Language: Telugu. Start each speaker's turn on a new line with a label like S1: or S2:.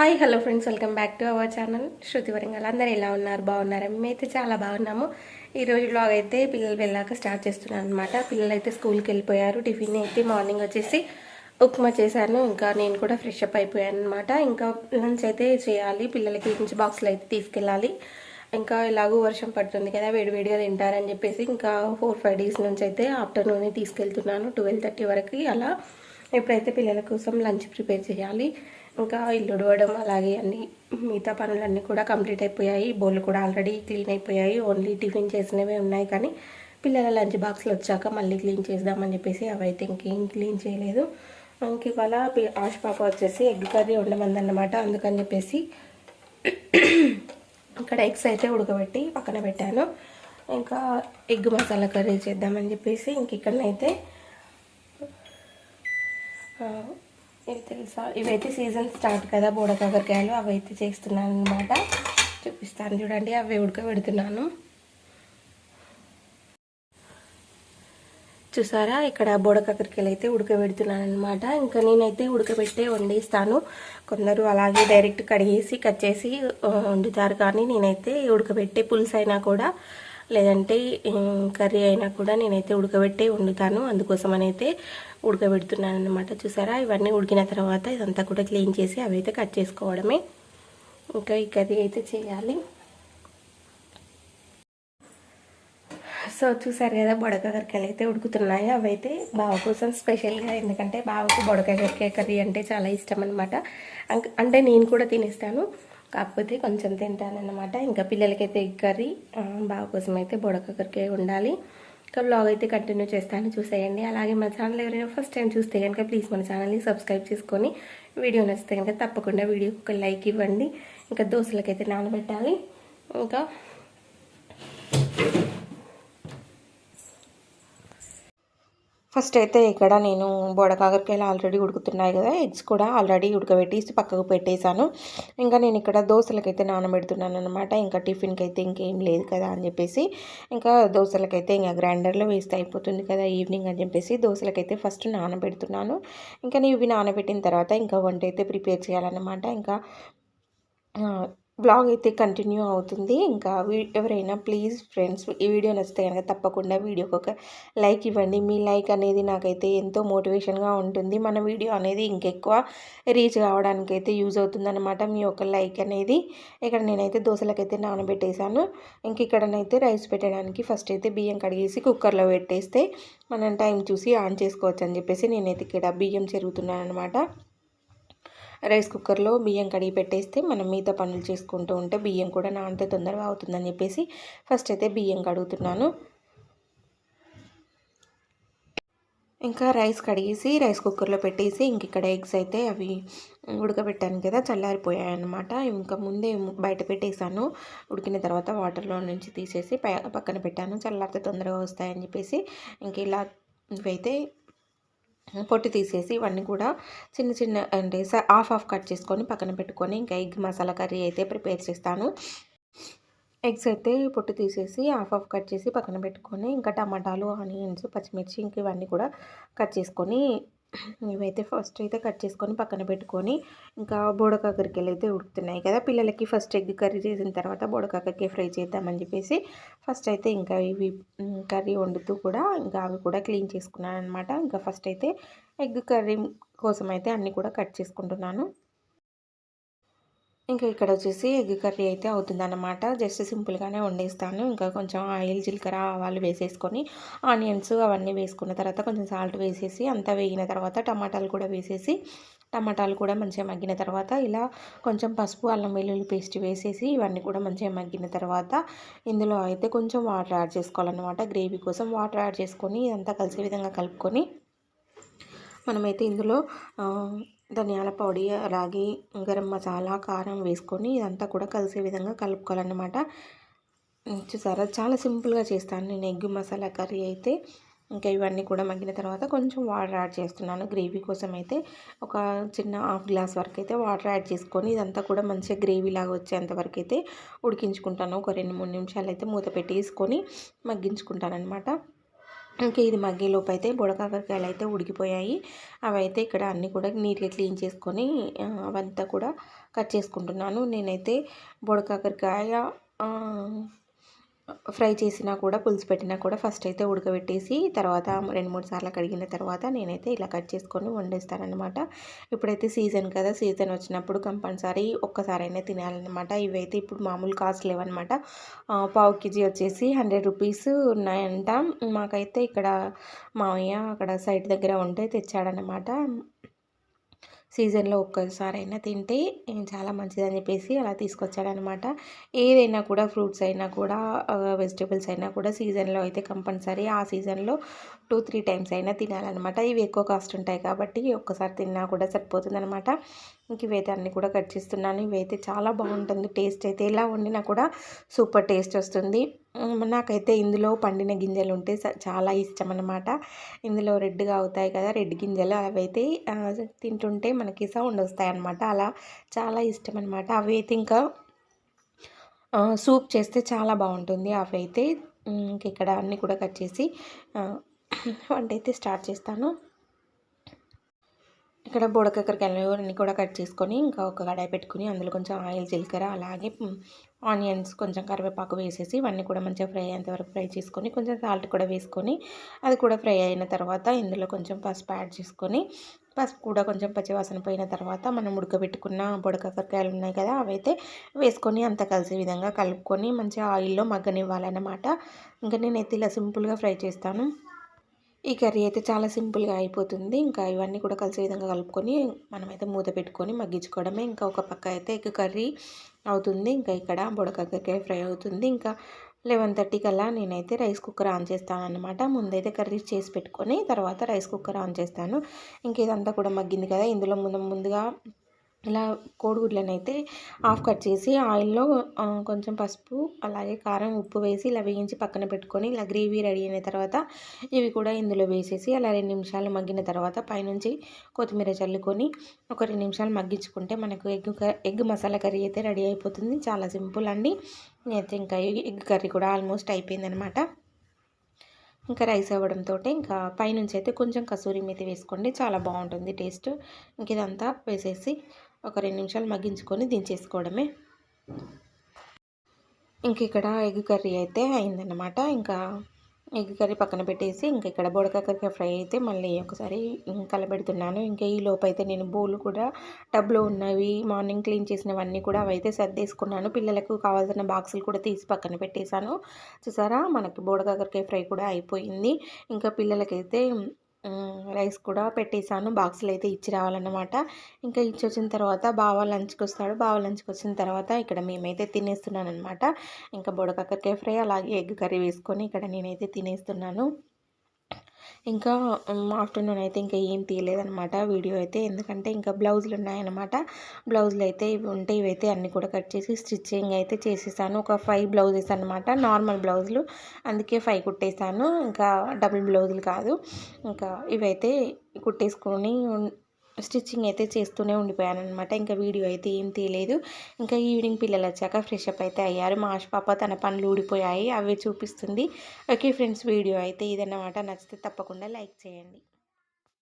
S1: Hi hello friends welcome back to our channel. Shruti Warangal. అందరు ఎలా ఉన్నారు? బాగున్నారా? మేమైతే చాలా బాగున్నాము. ఈ బ్లాగ్ అయితే పిల్లలు వెళ్ళాక స్టార్ట్ చేస్తున్నాను అనమాట పిల్లలు అయితే స్కూల్కి వెళ్ళిపోయారు. టిఫిన్ అయితే మార్నింగ్ వచ్చేసి ఉప్మా చేశాను. ఇంకా నేను కూడా ఫ్రెష్ అప్ అయిపోయాను అనమాట ఇంకా లంచ్ అయితే చేయాలి. పిల్లలకి లంచ్ బాక్స్లో అయితే తీసుకెళ్ళాలి. ఇంకా ఎలాగో వర్షం పడుతుంది కదా వేడివేడిగా తింటారని చెప్పేసి ఇంకా ఫోర్ ఫైవ్ డేస్ నుంచి అయితే ఆఫ్టర్నూన్ తీసుకెళ్తున్నాను. ట్వెల్వ్ థర్టీ వరకు అలా ఎప్పుడైతే పిల్లల కోసం లంచ్ ప్రిపేర్ చేయాలి ఇంకా ఇల్లు ఉడవడం అలాగే అన్ని మిగతా పనులన్నీ కూడా కంప్లీట్ అయిపోయాయి. బోళ్ళు కూడా ఆల్రెడీ క్లీన్ అయిపోయాయి. ఓన్లీ టిఫిన్ చేసినవే ఉన్నాయి కానీ పిల్లల లంచ్ బాక్స్లు వచ్చాక మళ్ళీ క్లీన్ చేద్దామని చెప్పేసి అవైతే ఇంకేం క్లీన్ చేయలేదు. ఇంక ఇవాళ ఆష్ పాప వచ్చేసి ఎగ్ కర్రీ ఉండమందన్నమాట అందుకని చెప్పేసి ఇక్కడ ఎగ్స్ అయితే ఉడకబెట్టి పక్కన పెట్టాను. ఇంకా ఎగ్ మసాలా కర్రీ చేద్దామని చెప్పేసి ఇంక ఇక్కడనైతే ఇవి తెలుసా? ఇవైతే సీజన్ స్టార్ట్ కదా బోడ కాకరకాయలు అవి అయితే చేస్తున్నాను అనమాట చూపిస్తాను చూడండి అవి ఉడకబెడుతున్నాను చూసారా? ఇక్కడ బోడకాకరికాయలు అయితే ఉడకబెడుతున్నాను అనమాట ఇంకా నేనైతే ఉడకబెట్టే వండిస్తాను. కొందరు అలాగే డైరెక్ట్ కడిగేసి కట్ చేసి వండుతారు. కానీ నేనైతే ఉడకబెట్టే పులుసు అయినా కూడా లేదంటే కర్రీ అయినా కూడా నేనైతే ఉడకబెట్టే వండుతాను. అందుకోసం అయితే ఉడకబెడుతున్నాను అనమాట చూసారా? ఇవన్నీ ఉడికిన తర్వాత ఇదంతా కూడా క్లీన్ చేసి అవి అయితే కట్ చేసుకోవడమే. ఇంకా ఈ కర్రీ అయితే చేయాలి. సో చూసారు కదా బొడకాకరకాయలు అయితే ఉడుకుతున్నాయి. అవి అయితే బావ కోసం స్పెషల్గా ఎందుకంటే బావకు బొడకాకరకాయ కర్రీ అంటే చాలా ఇష్టం అనమాట అంటే నేను కూడా తినేస్తాను. కాకపోతే కొంచెం తింటానన్నమాట. ఇంకా పిల్లలకైతే ఎగ్ కర్రీ బావ కోసం అయితే బొడకాకరకాయ ఉండాలి ఇంకా బ్లాగ్ అయితే కంటిన్యూ చేస్తాను చూసేయండి. అలాగే మన ఛానల్ ఎవరైనా ఫస్ట్ టైం చూస్తే కనుక ప్లీజ్ మన ఛానల్ని సబ్స్క్రైబ్ చేసుకొని వీడియో నచ్చితే కనుక తప్పకుండా వీడియోకి ఒక లైక్ ఇవ్వండి. ఇంకా దోశలకైతే నానబెట్టాలి. ఇంకా ఫస్ట్ అయితే ఇక్కడ నేను బోడకాకరకాయలు ఆల్రెడీ ఉడుకుతున్నాయి కదా ఎగ్స్ కూడా ఆల్రెడీ ఉడకబెట్టేసి పక్కకు పెట్టేశాను. ఇంకా నేను ఇక్కడ దోశలకైతే నానబెడుతున్నాను అనమాట ఇంకా టిఫిన్కి అయితే ఇంకేం లేదు కదా అని చెప్పేసి ఇంకా దోశలకైతే ఇంకా గ్రైండర్లో వేస్తే అయిపోతుంది కదా ఈవినింగ్ అని చెప్పేసి దోశలకైతే ఫస్ట్ నానబెడుతున్నాను. ఇంకా నేను ఇవి నానబెట్టిన తర్వాత ఇంకా వంట అయితే ప్రిపేర్ చేయాలన్నమాట. ఇంకా బ్లాగ్ అయితే కంటిన్యూ అవుతుంది. ఇంకా వీ- ఎవరైనా ప్లీజ్ ఫ్రెండ్స్ ఈ వీడియో నచ్చితే కనుక తప్పకుండా వీడియోకి ఒక లైక్ ఇవ్వండి. మీ లైక్ అనేది నాకైతే ఎంతో మోటివేషన్గా ఉంటుంది. మన వీడియో అనేది ఇంకెక్కువ రీచ్ కావడానికి అయితే యూజ్ అవుతుందన్నమాట. మీ యొక్క లైక్ అనేది ఇక్కడ నేనైతే దోశలకైతే నానబెట్టేశాను. ఇంక ఇక్కడనైతే రైస్ పెట్టడానికి ఫస్ట్ అయితే బియ్యం కడిగేసి కుక్కర్లో పెట్టేస్తే మనం టైం చూసి ఆన్ చేసుకోవచ్చు అని చెప్పేసి నేనైతే ఇక్కడ బియ్యం చెరుగుతున్నాను అనమాట రైస్ కుక్కర్లో బియ్యం కడిగి పెట్టేస్తే మనం మిగతా పనులు చేసుకుంటూ ఉంటే బియ్యం కూడా నానితే తొందరగా అవుతుందని చెప్పేసి ఫస్ట్ అయితే బియ్యం కడుగుతున్నాను. ఇంకా రైస్ కడిగేసి రైస్ కుక్కర్లో పెట్టేసి ఇంక ఇక్కడ ఎగ్స్ అయితే అవి ఉడకబెట్టాను కదా చల్లారిపోయాయి అనమాట ఇంకా ముందే బయట పెట్టేశాను. ఉడికిన తర్వాత వాటర్లో నుంచి తీసేసి పక్కన పెట్టాను. చల్లారితే తొందరగా వస్తాయని చెప్పేసి ఇంక ఇలా ఇవైతే పొట్టు తీసేసి ఇవన్నీ కూడా చిన్న చిన్న అంటే హాఫ్ హాఫ్ కట్ చేసుకొని పక్కన పెట్టుకొని ఇంకా ఎగ్ మసాలా కర్రీ అయితే ప్రిపేర్ చేస్తాను. ఎగ్స్ అయితే పొట్టు తీసేసి హాఫ్ హాఫ్ కట్ చేసి పక్కన పెట్టుకొని ఇంకా టమాటాలు ఆనియన్స్ పచ్చిమిర్చి ఇంక ఇవన్నీ కూడా కట్ చేసుకొని ఇవైతే ఫస్ట్ అయితే కట్ చేసుకొని పక్కన పెట్టుకొని ఇంకా బోడకాకరికాయలు అయితే ఉడుకుతున్నాయి కదా. పిల్లలకి ఫస్ట్ ఎగ్ కర్రీ చేసిన తర్వాత బోడకాకరికాయ ఫ్రై చేద్దామని చెప్పేసి ఫస్ట్ అయితే ఇంకా ఇవి కర్రీ వండుతూ కూడా ఇంకా అవి కూడా క్లీన్ చేసుకున్నాను అనమాట ఇంకా ఫస్ట్ అయితే ఎగ్ కర్రీ కోసం అయితే అన్నీ కూడా కట్ చేసుకుంటున్నాను. ఇంకా ఇక్కడ వచ్చేసి ఎగ్ కర్రీ అయితే అవుతుందన్నమాట. జస్ట్ సింపుల్గానే వండేస్తాను. ఇంకా కొంచెం ఆయిల్ జీలకర్ర ఆవాలు వేసేసుకొని ఆనియన్స్ అవన్నీ వేసుకున్న తర్వాత కొంచెం సాల్ట్ వేసేసి అంతా వేగిన తర్వాత టమాటాలు కూడా వేసేసి టమాటాలు కూడా మంచిగా మగ్గిన తర్వాత ఇలా కొంచెం పసుపు అల్లం వెల్లుల్లి పేస్ట్ వేసేసి ఇవన్నీ కూడా మంచిగా మగ్గిన తర్వాత ఇందులో అయితే కొంచెం వాటర్ యాడ్ చేసుకోవాలన్నమాట. గ్రేవీ కోసం వాటర్ యాడ్ చేసుకొని ఇదంతా కలిసే విధంగా కలుపుకొని మనమైతే ఇందులో ధనియాల పొడి అలాగే గరం మసాలా కారం వేసుకొని ఇదంతా కూడా కలిసే విధంగా కలుపుకోవాలన్నమాట. చూసారా? చాలా సింపుల్గా చేస్తాను నేను ఎగ్ మసాలా కర్రీ అయితే. ఇంకా ఇవన్నీ కూడా మగ్గిన తర్వాత కొంచెం వాటర్ యాడ్ చేస్తున్నాను. గ్రేవీ కోసం అయితే ఒక చిన్న హాఫ్ గ్లాస్ వరకు అయితే వాటర్ యాడ్ చేసుకొని ఇదంతా కూడా మంచిగా గ్రేవీ లాగా వచ్చేంత వరకు అయితే ఉడికించుకుంటాను. ఒక రెండు మూడు నిమిషాలు అయితే మూత పెట్టేసుకొని మగ్గించుకుంటాను అనమాట ఇంకా ఇది మగ్గేలోపు అయితే బుడకాకరకాయలు అయితే ఉడికిపోయాయి. అవైతే ఇక్కడ అన్నీ కూడా నీట్గా క్లీన్ చేసుకొని అవంతా కూడా కట్ చేసుకుంటున్నాను. నేనైతే బుడకాకరకాయ ఫ్రై చేసినా కూడా పులుసు పెట్టినా కూడా ఫస్ట్ అయితే ఉడకబెట్టేసి తర్వాత రెండు మూడు సార్లు కడిగిన తర్వాత నేనైతే ఇలా కట్ చేసుకొని వండేస్తానమాట ఇప్పుడైతే సీజన్ కదా సీజన్ వచ్చినప్పుడు కంపల్సరీ ఒక్కసారైనా తినాలన్నమాట. ఇవైతే ఇప్పుడు మామూలు కాస్ట్ లేవన్నమాట. పావు కేజీ వచ్చేసి హండ్రెడ్ రూపీస్ ఉన్నాయంట. మాకైతే ఇక్కడ మామయ్య అక్కడ సైట్ దగ్గర ఉంటే తెచ్చాడనమాట సీజన్లో ఒక్కసారైనా తింటే చాలా మంచిదని చెప్పేసి అలా తీసుకొచ్చాడనమాట. ఏదైనా కూడా ఫ్రూట్స్ అయినా కూడా వెజిటేబుల్స్ అయినా కూడా సీజన్లో అయితే కంపల్సరీ ఆ సీజన్లో టూ త్రీ టైమ్స్ అయినా తినాలన్నమాట ఇవి ఎక్కువ కాస్ట్ ఉంటాయి కాబట్టి ఒక్కసారి తిన్నా కూడా సరిపోతుందనమాట. ఇంక ఇవైతే అన్నీ కూడా కట్ చేస్తున్నాను. ఇవైతే చాలా బాగుంటుంది. టేస్ట్ అయితే ఎలా వండినా కూడా సూపర్ టేస్ట్ వస్తుంది. నాకైతే ఇందులో పండిన గింజలు ఉంటే స- చాలా ఇష్టం అన్నమాట ఇందులో రెడ్గా అవుతాయి కదా రెడ్ గింజలు అవైతే తింటుంటే మనకి సౌండ్ వస్తాయి అన్నమాట అలా చాలా ఇష్టం అనమాట అవి అయితే ఇంకా సూప్ చేస్తే చాలా బాగుంటుంది. అవి అయితే ఇంక ఇక్కడ అన్నీ కూడా కట్ చేసి వంట అయితే స్టార్ట్ చేస్తాను. ఇక్కడ బుడకాకరకాయలు కూడా కట్ చేసుకొని ఇంకా ఒక కడాయి పెట్టుకుని అందులో కొంచెం ఆయిల్ జీలకర్ర అలాగే ఆనియన్స్ కొంచెం కరివేపాకు వేసేసి ఇవన్నీ కూడా మంచిగా ఫ్రై అయ్యేంత వరకు ఫ్రై చేసుకొని కొంచెం సాల్ట్ కూడా వేసుకొని అది కూడా ఫ్రై అయిన తర్వాత ఇందులో కొంచెం పసుపు యాడ్ చేసుకొని పసుపు కూడా కొంచెం పచ్చివాసన పోయిన తర్వాత మనం ఉడకబెట్టుకున్న బుడకాకరకాయలు ఉన్నాయి కదా అవైతే వేసుకొని అంత కలిసే విధంగా కలుపుకొని మంచిగా ఆయిల్లో మగ్గనివ్వాలన్నమాట. ఇంకా నేనైతే ఇలా సింపుల్గా ఫ్రై చేస్తాను. ఈ కర్రీ అయితే చాలా సింపుల్గా అయిపోతుంది. ఇంకా ఇవన్నీ కూడా కలిసే విధంగా కలుపుకొని మనమైతే మూత పెట్టుకొని మగ్గించుకోవడమే. ఇంకా ఒక పక్క అయితే ఎగ్ కర్రీ అవుతుంది. ఇంకా ఇక్కడ బుడకాకరకాయ ఫ్రై అవుతుంది. ఇంకా లెవెన్ థర్టీ కల్లా నేనైతే రైస్ కుక్కర్ ఆన్ చేస్తాను అనమాట ముందైతే కర్రీ చేసి పెట్టుకొని తర్వాత రైస్ కుక్కర్ ఆన్ చేస్తాను. ఇంక ఇదంతా కూడా మగ్గింది కదా. ఇందులో ముందు ముందుగా ఇలా కోడిగుడ్లను అయితే హాఫ్ కట్ చేసి ఆయిల్లో కొంచెం పసుపు అలాగే కారం ఉప్పు వేసి ఇలా వేయించి పక్కన పెట్టుకొని ఇలా గ్రేవీ రెడీ అయిన తర్వాత ఇవి కూడా ఇందులో వేసేసి అలా రెండు నిమిషాలు మగ్గిన తర్వాత పైనుంచి కొత్తిమీర చల్లుకొని ఒక రెండు నిమిషాలు మగ్గించుకుంటే మనకు ఎగ్ ఎగ్ మసాలా కర్రీ అయితే రెడీ అయిపోతుంది. చాలా సింపుల్ అండి. అయితే ఇంకా ఎగ్ ఎగ్ కర్రీ కూడా ఆల్మోస్ట్ అయిపోయిందనమాట. ఇంకా రైస్ అవ్వడంతో ఇంకా పైనుంచి అయితే కొంచెం కసూరి మేతి వేసుకోండి. చాలా బాగుంటుంది టేస్ట్. ఇంక ఇదంతా వేసేసి ఒక రెండు నిమిషాలు మగ్గించుకొని దించేసుకోవడమే. ఇంక ఇక్కడ ఎగ్ కర్రీ అయితే అయిందన్నమాట. ఇంకా ఎగ్ కర్రీ పక్కన పెట్టేసి ఇంకా ఇక్కడ బుడకాకరకాయ ఫ్రై అయితే మళ్ళీ ఒకసారి కలబెడుతున్నాను. ఇంకా ఈ లోపు అయితే నేను బోలు కూడా టబ్లో ఉన్నవి మార్నింగ్ క్లీన్ చేసినవన్నీ కూడా అవైతే సర్దేసుకున్నాను. పిల్లలకు కావాల్సిన బాక్సులు కూడా తీసి పక్కన పెట్టేశాను. చూసారా? మనకి బోడకాకరకాయ ఫ్రై కూడా అయిపోయింది. ఇంకా పిల్లలకైతే రైస్ కూడా పెట్టేశాను. బాక్సులు అయితే ఇచ్చి రావాలన్నమాట. ఇంకా ఇచ్చి వచ్చిన తర్వాత బావ లంచ్కి వస్తాడు. బావ లంచ్కి వచ్చిన తర్వాత ఇక్కడ మేమైతే తినేస్తున్నాను అనమాట ఇంకా బుడకాకరకాయ ఫ్రై అలాగే ఎగ్ కర్రీ వేసుకొని ఇక్కడ నేనైతే తినేస్తున్నాను. ఇంకా ఆఫ్టర్నూన్ అయితే ఇంకా ఏం తీయలేదనమాట వీడియో అయితే. ఎందుకంటే ఇంకా బ్లౌజులు ఉన్నాయన్నమాట. బ్లౌజులు అయితే ఇవి ఉంటే ఇవైతే అన్నీ కూడా కట్ చేసి స్టిచ్చింగ్ అయితే చేసేసాను. ఒక ఫైవ్ బ్లౌజెస్ అనమాట నార్మల్ బ్లౌజులు. అందుకే ఫైవ్ కుట్టేశాను ఇంకా డబుల్ బ్లౌజులు కాదు. ఇంకా ఇవైతే కుట్టేసుకొని స్టిచ్చింగ్ అయితే చేస్తూనే ఉండిపోయాను అనమాట ఇంకా వీడియో అయితే ఏం తీయలేదు. ఇంకా ఈవినింగ్ పిల్లలు వచ్చాక ఫ్రెష్ అప్ అయితే అయ్యారు. మా ఆశ పాప తన పనులు ఊడిపోయాయి అవే చూపిస్తుంది. ఓకే ఫ్రెండ్స్ వీడియో అయితే ఇదన్నమాట. నచ్చితే తప్పకుండా లైక్ చేయండి.